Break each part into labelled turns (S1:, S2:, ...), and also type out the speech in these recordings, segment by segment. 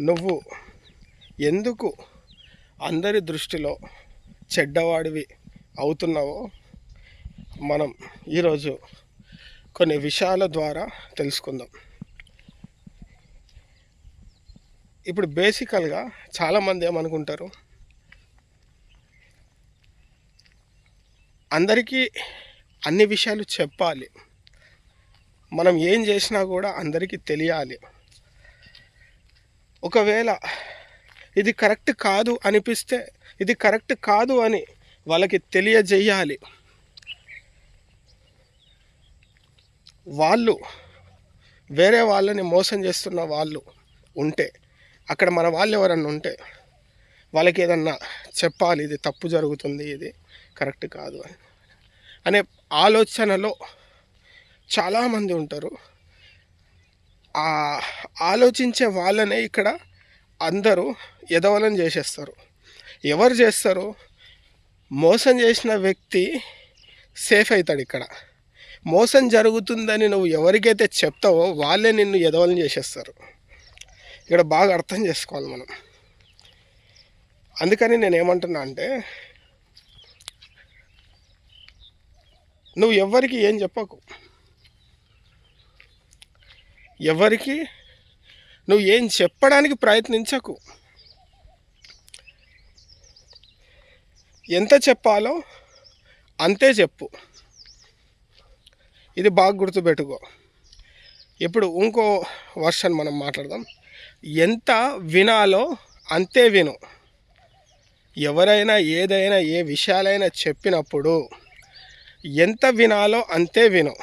S1: నువ్వు ఎందుకు అందరి దృష్టిలో చెడ్డవాడివి అవుతున్నావో మనం ఈరోజు కొన్ని విషయాల ద్వారా తెలుసుకుందాం. ఇప్పుడు బేసికల్గా చాలామంది ఏమనుకుంటారు? అందరికీ అన్ని విషయాలు చెప్పాలి. మనం ఏం చేసినా కూడా అందరికీ తెలియాలి. ఒకవేళ ఇది కరెక్ట్ కాదు అనిపిస్తే ఇది కరెక్ట్ కాదు అని వాళ్ళకి తెలియజేయాలి. వాళ్ళు వేరే వాళ్ళని మోసం చేస్తున్న వాళ్ళు ఉంటే అక్కడ మన వాళ్ళు ఎవరన్నా ఉంటే వాళ్ళకి ఏదన్నా చెప్పాలి ఇది తప్పు జరుగుతుంది ఇది కరెక్ట్ కాదు అని. అనే ఆలోచనలో చాలామంది ఉంటారు. ఆలోచించే వాళ్ళనే ఇక్కడ అందరూ ఎదవలని చేసేస్తారు. ఎవరు చేస్తారు మోసం చేసిన వ్యక్తి సేఫ్ అవుతాడు ఇక్కడ. మోసం జరుగుతుందని నువ్వు ఎవరికైతే చెప్తావో వాళ్ళే నిన్ను ఎదవలని చేసేస్తారు. ఇక్కడ బాగా అర్థం చేసుకోవాలి మనం. అందుకని నేను ఏమంటున్నా అంటే నువ్వు ఎవరికి ఏం చెప్పకు. ఎవరికి? నువ్వు ఏం చెప్పడానికి ప్రయత్నించకు. ఎంత చెప్పాలో అంతే చెప్పు. ఇది బాగా గుర్తుపెట్టుకో. ఇప్పుడు ఇంకో వర్షన్ మనం మాట్లాడదాం. ఎంత వినాలో అంతే విను. ఎవరైనా ఏదైనా ఏ విషయాలైనా చెప్పినప్పుడు ఎంత వినాలో అంతే విను.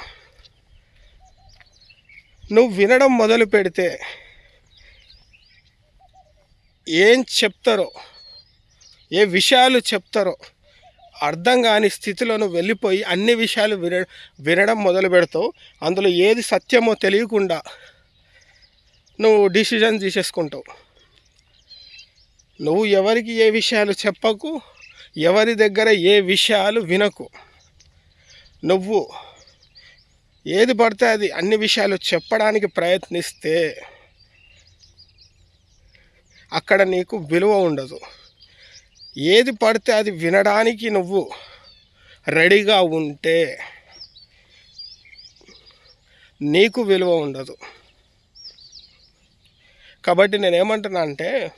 S1: నువ్వు వినడం మొదలు పెడితే ఏం చెప్తారో ఏ విషయాలు చెప్తారో అర్థం కాని స్థితిలో నువ్వు వెళ్ళిపోయి అన్ని విషయాలు విన వినడం మొదలు పెడతావు. అందులో ఏది సత్యమో తెలియకుండా నువ్వు డిసిజన్ తీసేసుకుంటావు. నువ్వు ఎవరికి ఏ విషయాలు చెప్పకు ఎవరి దగ్గర ఏ విషయాలు వినకు. నువ్వు ఏది పడితే అది అన్ని విషయాలు చెప్పడానికి ప్రయత్నిస్తే అక్కడ నీకు విలువ ఉండదు. ఏది పడితే అది వినడానికి నువ్వు రెడీగా ఉంటే నీకు విలువ ఉండదు. కాబట్టి నేనేమంటున్నా అంటే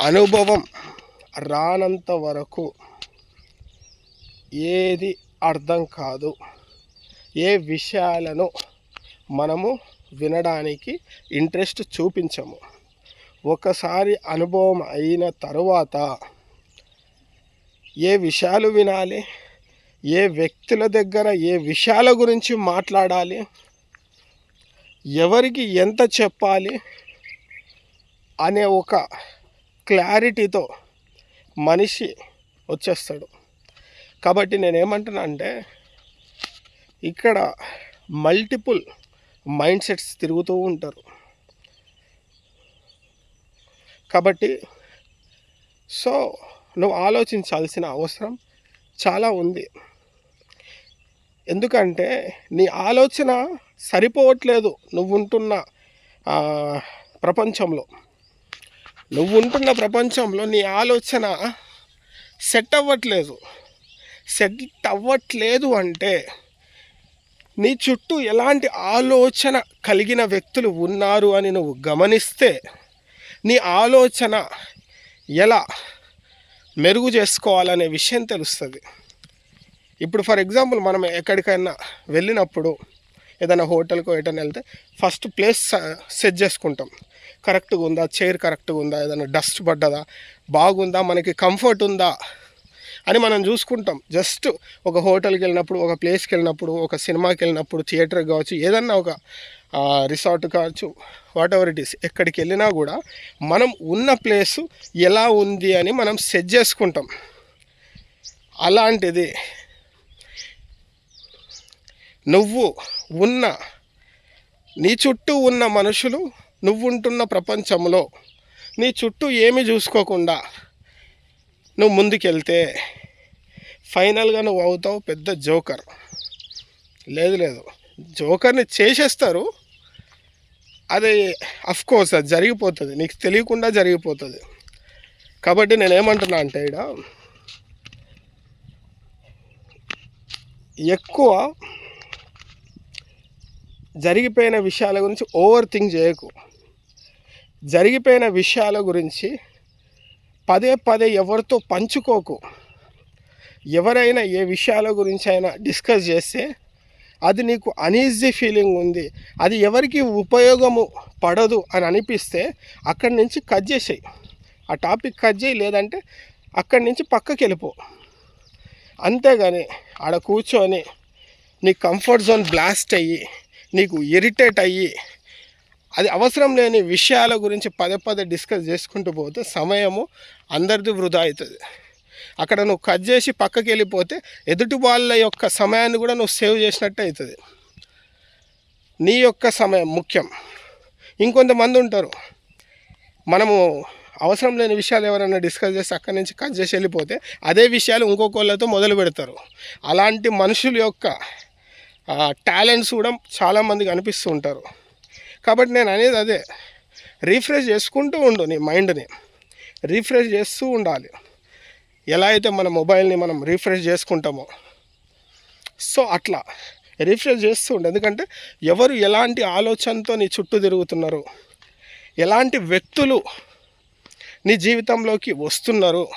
S1: అనుభవం రానంత వరకు ఏది అర్థం కాదు. ఏ విషయాలను మనము వినడానికి ఇంట్రెస్ట్ చూపించము. ఒకసారి అనుభవం అయిన తరువాత ఏ విషయాలు వినాలి? ఏ వ్యక్తుల దగ్గర ఏ విషయాల గురించి మాట్లాడాలి? ఎవరికి ఎంత చెప్పాలి? అనే ఒక క్లారిటీతో మనిషి వచ్చేస్తాడు. కాబట్టి నేనేమంటున్నా అంటే ఇక్కడ మల్టిపుల్ మైండ్ సెట్స్ తిరుగుతూ ఉంటారు. కాబట్టి సో నువ్వు ఆలోచించాల్సిన అవసరం చాలా ఉంది. ఎందుకంటే నీ ఆలోచన సరిపోవట్లేదు నువ్వుంటున్న ప్రపంచంలో. నువ్వు ఉంటున్న ప్రపంచంలో నీ ఆలోచన సెట్ అవ్వట్లేదు. సెట్ అవ్వట్లేదు అంటే నీ చుట్టూ ఎలాంటి ఆలోచన కలిగిన వ్యక్తులు ఉన్నారు అని నువ్వు గమనిస్తే నీ ఆలోచన ఎలా మెరుగు చేసుకోవాలనే విషయం తెలుస్తుంది. ఇప్పుడు ఫర్ ఎగ్జాంపుల్ మనం ఎక్కడికైనా వెళ్ళినప్పుడు ఏదైనా హోటల్కో ఎటైనా వెళ్తే ఫస్ట్ ప్లేస్ సెట్ చేసుకుంటాం. కరెక్ట్గా ఉందా? చైర్ కరెక్ట్గా ఉందా? ఏదైనా డస్ట్ పడ్డదా? బాగుందా? మనకి కంఫర్ట్ ఉందా? అని మనం చూసుకుంటాం. జస్ట్ ఒక హోటల్కి వెళ్ళినప్పుడు ఒక ప్లేస్కి వెళ్ళినప్పుడు ఒక సినిమాకి వెళ్ళినప్పుడు థియేటర్కి కావచ్చు ఏదన్నా ఒక రిసార్ట్ కావచ్చు వాట్ ఎవర్ ఇట్ ఈస్ ఎక్కడికి వెళ్ళినా కూడా మనం ఉన్న ప్లేసు ఎలా ఉంది అని మనం సెట్ చేసుకుంటాం. అలాంటిది నువ్వు ఉన్న నీ చుట్టూ ఉన్న మనుషులు నువ్వు ఉంటున్న ప్రపంచంలో నీ చుట్టూ ఏమి చూసుకోకుండా నువ్వు ముందుకెళ్తే ఫైనల్గా నువ్వు అవుతావు పెద్ద జోకర్. లేదు లేదు. జోకర్ని చేసేస్తారు. అది అఫ్కోర్స్ అది జరిగిపోతుంది. నీకు తెలియకుండా జరిగిపోతుంది. కాబట్టి నేను ఏమంటున్నా అంటే ఇక్కడ ఎక్కువ జరిగిపోయిన విషయాల గురించి ఓవర్ థింక్ చేయకు. జరిగిపోయిన విషయాల గురించి పదే పదే ఎవరితో పంచుకోకు. ఎవరైనా ఏ విషయాల గురించి అయినా డిస్కస్ చేస్తే అది నీకు అనీజీ ఫీలింగ్ ఉంది. అది ఎవరికి ఉపయోగము పడదు అని అనిపిస్తే అక్కడి నుంచి కట్ చేసేయి. ఆ టాపిక్ కట్ చేయి లేదంటే అక్కడి నుంచి పక్కకి వెళ్ళిపో. అంతేగాని ఆడ కూర్చొని నీ కంఫర్ట్ జోన్ బ్లాస్ట్ అయ్యి నీకు ఇరిటేట్ అయ్యి అది అవసరం లేని విషయాల గురించి పదే పదే డిస్కస్ చేసుకుంటూ పోతే సమయము అందరిది వృధా అవుతుంది. అక్కడ నువ్వు కట్ చేసి పక్కకి వెళ్ళిపోతే ఎదుటి వాళ్ళ యొక్క సమయాన్ని కూడా నువ్వు సేవ్ చేసినట్టు అవుతుంది. నీ యొక్క సమయం ముఖ్యం. ఇంకొంతమంది ఉంటారు. మనము అవసరం లేని విషయాలు ఎవరైనా డిస్కస్ చేసి అక్కడి నుంచి కట్ చేసి వెళ్ళిపోతే అదే విషయాలు ఇంకొకళ్ళతో మొదలు పెడతారు. అలాంటి మనుషుల యొక్క టాలెంట్స్ కూడా చాలామందికి అనిపిస్తూ ఉంటారు. కాబట్టి నేను అనేది అదే. రీఫ్రెష్ చేసుకుంటూ ఉండు నీ మైండ్ని. రీఫ్రెష్ చేస్తూ ఉండాలి. ఎలా అయితే మన మొబైల్ని మనం రీఫ్రెష్ చేసుకుంటామో. సో అట్లా. రీఫ్రెష్ చేస్తూ ఉండు. ఎందుకంటే ఎవరు ఎలాంటి ఆలోచనతో నీ చుట్టూ తిరుగుతున్నారు? ఎలాంటి వ్యక్తులు నీ జీవితంలోకి వస్తున్నారు?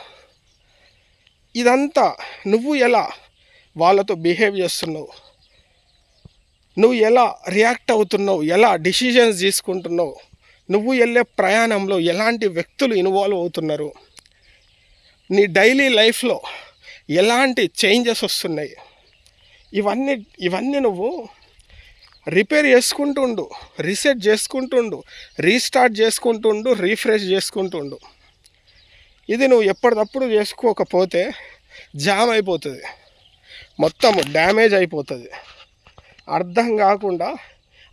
S1: ఇదంతా నువ్వు ఎలా వాళ్ళతో బిహేవ్ చేస్తున్నావు? నువ్వు ఎలా రియాక్ట్ అవుతున్నావు? ఎలా డిసిజన్స్ తీసుకుంటున్నావు? నువ్వు వెళ్ళే ప్రయాణంలో ఎలాంటి వ్యక్తులు ఇన్వాల్వ్ అవుతున్నారు? నీ డైలీ లైఫ్లో ఎలాంటి చేంజెస్ వస్తున్నాయి? ఇవన్నీ ఇవన్నీ నువ్వు రిపేర్ చేసుకుంటుండు రీసెట్ చేసుకుంటుండు రీస్టార్ట్ చేసుకుంటుండు రీఫ్రెష్ చేసుకుంటుండు. ఇది నువ్వు ఎప్పటికప్పుడు చేసుకోకపోతే జామ్ అయిపోతుంది. మొత్తం డ్యామేజ్ అయిపోతుంది. అర్థం కాకుండా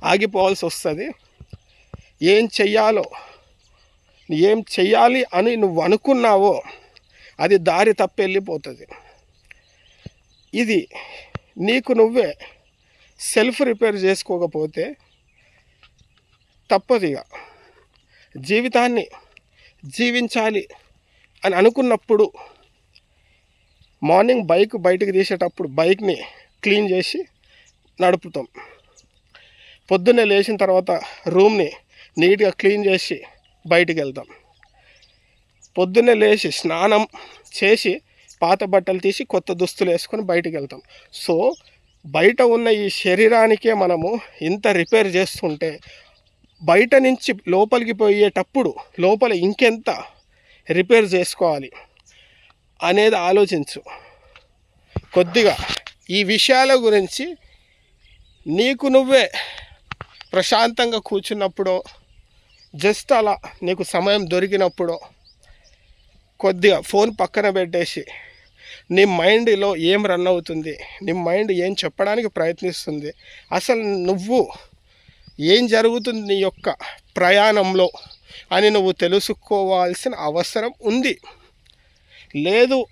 S1: ఆగిపోవాల్సి వస్తుంది. ఏం చెయ్యాలో ఏం చెయ్యాలి అని నువ్వు అనుకున్నావో అది దారి తప్పి వెళ్ళిపోతుంది. ఇది నీకు నువ్వే సెల్ఫ్ రిపేర్ చేసుకోకపోతే తప్పదిగా ఇక. జీవితాన్ని జీవించాలి అని అనుకున్నప్పుడు మార్నింగ్ బైక్ బయటకు తీసేటప్పుడు బైక్ని క్లీన్ చేసి నడుపుతాం. పొద్దున్నే లేచిన తర్వాత రూమ్ని నీట్గా క్లీన్ చేసి బయటికి వెళ్తాం పొద్దున్నే లేచి స్నానం చేసి పాత బట్టలు తీసి కొత్త దుస్తులు వేసుకొని బయటికి వెళ్తాం సో బయట ఉన్న ఈ శరీరానికే మనము ఇంత రిపేర్ చేస్తుంటే బయట నుంచి లోపలికి పోయేటప్పుడు లోపల ఇంకెంత రిపేర్ చేసుకోవాలి అనేది ఆలోచించు. కొద్దిగా ఈ విషయాల గురించి నీకు నువ్వే ప్రశాంతంగా కూర్చున్నప్పుడు జస్ట్ అలా నీకు సమయం దొరికినప్పుడు కొద్దిగా ఫోన్ పక్కన పెట్టేసి నీ మైండ్లో ఏం రన్ అవుతుంది నీ మైండ్ ఏం చెప్పడానికి ప్రయత్నిస్తుంది అసలు నువ్వు ఏం జరుగుతుంది నీ యొక్క ప్రయాణంలో అని నువ్వు తెలుసుకోవాల్సిన అవసరం ఉంది. లేదు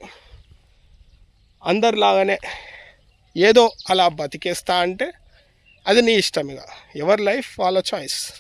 S1: అందరిలాగానే ఏదో అలా బతికేస్తా అంటే అది నీ ఇష్టం ఇక. ఎవరి లైఫ్ వాళ్ళ చాయిస్.